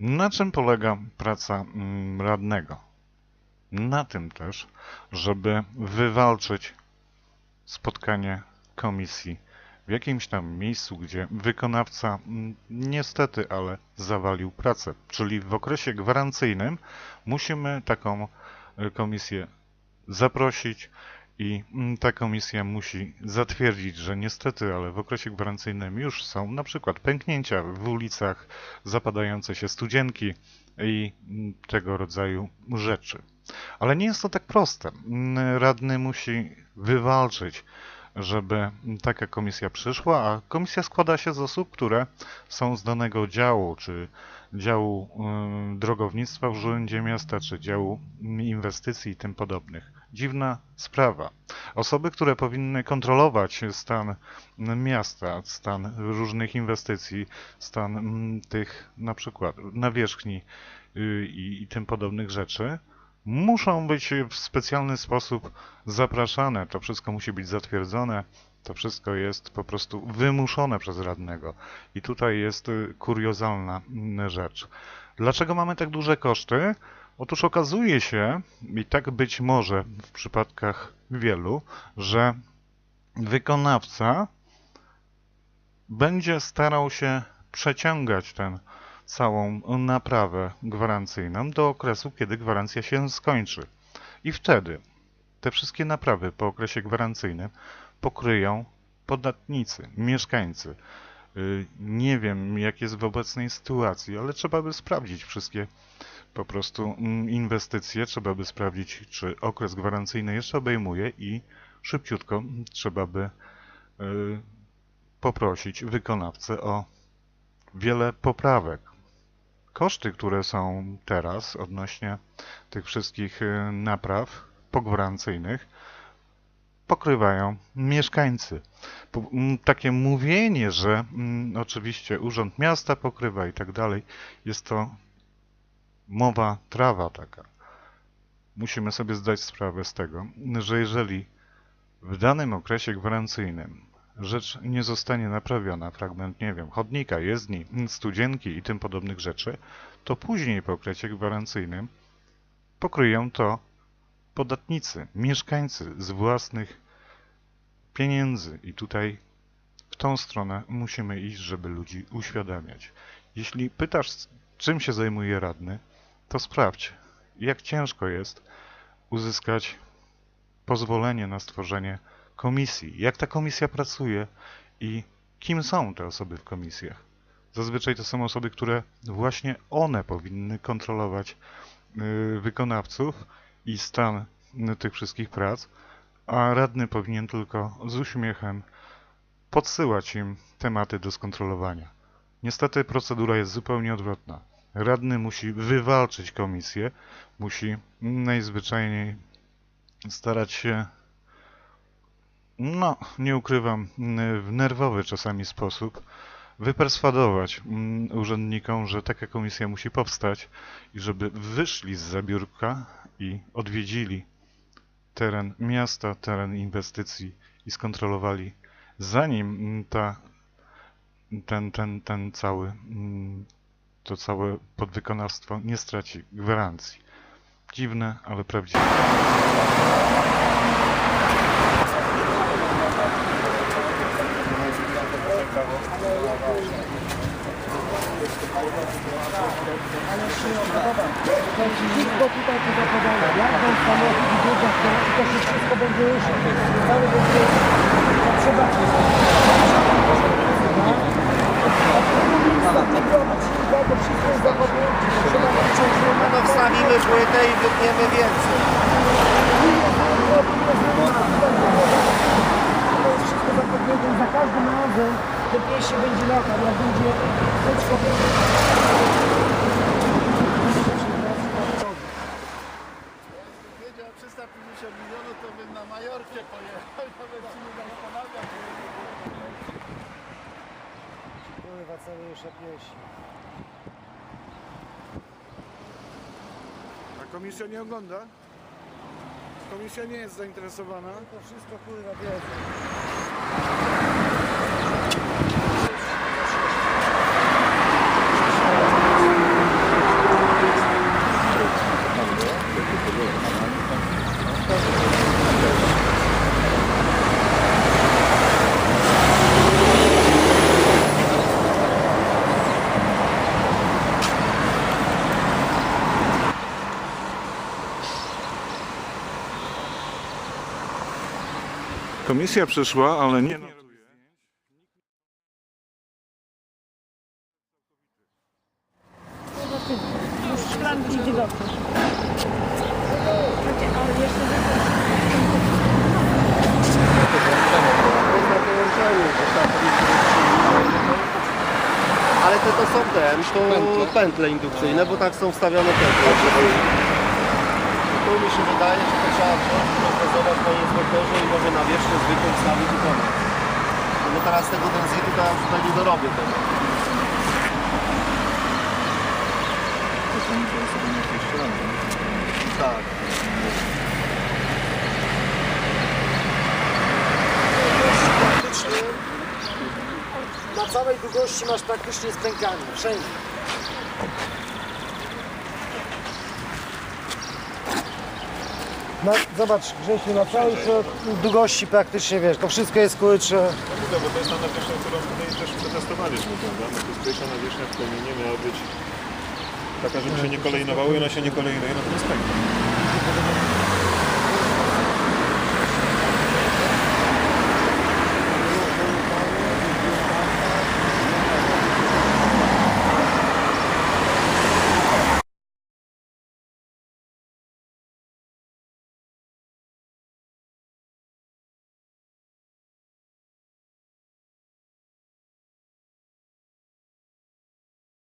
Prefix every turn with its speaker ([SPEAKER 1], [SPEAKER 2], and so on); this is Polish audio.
[SPEAKER 1] Na czym polega praca mm, radnego? Na tym też, żeby wywalczyć spotkanie komisji w jakimś tam miejscu, gdzie wykonawca mm, niestety, ale zawalił pracę. Czyli w okresie gwarancyjnym musimy taką y, komisję zaprosić i mm, ta komisja musi zatwierdzić, że niestety, ale w okresie gwarancyjnym już są na przykład pęknięcia w ulicach, zapadające się studzienki i mm, tego rodzaju rzeczy. Ale nie jest to tak proste. Mm, Radny musi wywalczyć, żeby taka komisja przyszła, a komisja składa się z osób, które są z danego działu, czy działu drogownictwa w Urzędzie Miasta, czy działu inwestycji i tym podobnych. Dziwna sprawa. Osoby, które powinny kontrolować stan miasta, stan różnych inwestycji, stan tych na przykład nawierzchni y, i, i tym podobnych rzeczy, muszą być w specjalny sposób zapraszane. To wszystko musi być zatwierdzone. To wszystko jest po prostu wymuszone przez radnego. I tutaj jest y, kuriozalna mm, rzecz. Dlaczego mamy tak duże koszty? Otóż okazuje się, i tak być może w przypadkach wielu, że wykonawca będzie starał się przeciągać tę całą naprawę gwarancyjną do okresu, kiedy gwarancja się skończy. I wtedy te wszystkie naprawy po okresie gwarancyjnym pokryją podatnicy, mieszkańcy. Y, Nie wiem, jak jest w obecnej sytuacji, ale trzeba by sprawdzić wszystkie po prostu mm, inwestycje, trzeba by sprawdzić, czy okres gwarancyjny jeszcze obejmuje i szybciutko trzeba by y, poprosić wykonawcę o wiele poprawek. Koszty, które są teraz odnośnie tych wszystkich y, napraw pogwarancyjnych, pokrywają mieszkańcy. Takie mówienie, że oczywiście Urząd Miasta pokrywa i tak dalej, jest to mowa trawa taka. Musimy sobie zdać sprawę z tego, że jeżeli w danym okresie gwarancyjnym rzecz nie zostanie naprawiona, fragment, nie wiem, chodnika, jezdni, studzienki i tym podobnych rzeczy, to później po okresie gwarancyjnym pokryją to podatnicy, mieszkańcy z własnych pieniędzy. I tutaj w tą stronę musimy iść, żeby ludzi uświadamiać. Jeśli pytasz, czym się zajmuje radny, to sprawdź, jak ciężko jest uzyskać pozwolenie na stworzenie komisji, jak ta komisja pracuje i kim są te osoby w komisjach. Zazwyczaj to są osoby, które właśnie one powinny kontrolować y, wykonawców i stan tych wszystkich prac, a radny powinien tylko z uśmiechem podsyłać im tematy do skontrolowania. Niestety procedura jest zupełnie odwrotna. Radny musi wywalczyć komisję, musi najzwyczajniej starać się, no, nie ukrywam, w nerwowy czasami sposób wyperswadować mm, urzędnikom, że taka komisja musi powstać i żeby wyszli z zabiórka i odwiedzili teren miasta, teren inwestycji i skontrolowali, zanim ta, ten, ten, ten cały, mm, to całe podwykonawstwo nie straci gwarancji. Dziwne, ale prawdziwe.
[SPEAKER 2] Wszystko tutaj pozapowiada. Jak ten samochód wjeżdża w to i to się wszystko będzie już cały będzie to trzeba to wszystko jest zachowane. Trzeba liczyć, że
[SPEAKER 3] No to wstawimy płytę i wytniemy więcej.
[SPEAKER 2] to jest wszystko zapowiedziane. Za każdym razem te piesie będzie latał. Jak będzie wszystko
[SPEAKER 3] Wiedział 350 milionów, to bym na Majorkę pojechał, nawet się nie zastanawiam.
[SPEAKER 2] Pływa cały pieśń.
[SPEAKER 4] A komisja nie ogląda? Komisja nie jest zainteresowana.
[SPEAKER 2] To wszystko pływa wiedzą.
[SPEAKER 1] Komisja przyszła, ale nie...
[SPEAKER 3] Ale te to są ten, to pętle. indukcyjne, bo tak są wstawione pętle. Tu mi się wydaje, że to trzeba wziąć, rozgazować panie inspektorze i może na wierzchu zwykłą wstawić i koniec. No bo teraz tego tranzytu to ja już tutaj nie dorobię tego. Tak. Praktycznie na całej długości masz praktycznie spękanie, wszędzie. No, zobacz Grzesiu, na całej długości praktycznie wiesz, to wszystko jest kurcze.
[SPEAKER 5] No bo to jest ta nawierzchnia, którą tutaj też przetestowaliśmy, prawda? No to jest pierwsza nawierzchnia w Koninie miała być taka, żeby się nie kolejnowały i ona się nie kolejnuje, natomiast pęknie.